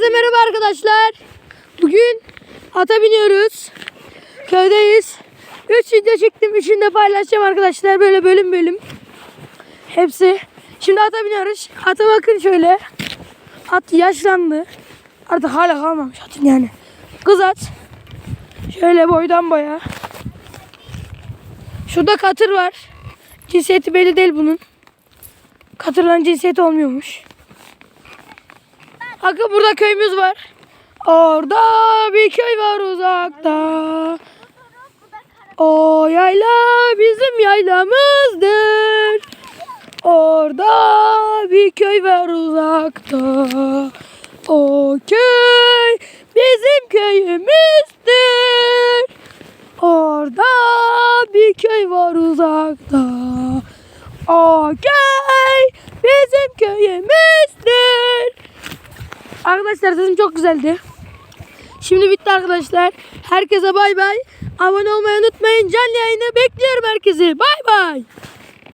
Herkese merhaba arkadaşlar. Bugün ata biniyoruz. Köydeyiz. 3 video çektim. Üçünü de paylaşacağım arkadaşlar. Böyle bölüm bölüm. Hepsi. Şimdi ata biniyoruz. Ata bakın şöyle. At yaşlandı. Artık hala kalmamış atın yani. Kız at. Şöyle boydan boya. Şurada katır var. Cinsiyeti belli değil bunun. Katırların cinsiyeti olmuyormuş. Bakın burada köyümüz var. Orada bir köy var uzakta. O yayla bizim yaylamızdır. Orada bir köy var uzakta. O köy bizim köyümüzdür. Orada bir köy var uzakta. O köy bizim köyümüzdür. Arkadaşlar sesim çok güzeldi. Şimdi bitti arkadaşlar. Herkese bay bay. Abone olmayı unutmayın. Canlı yayını bekliyorum herkesi. Bay bay.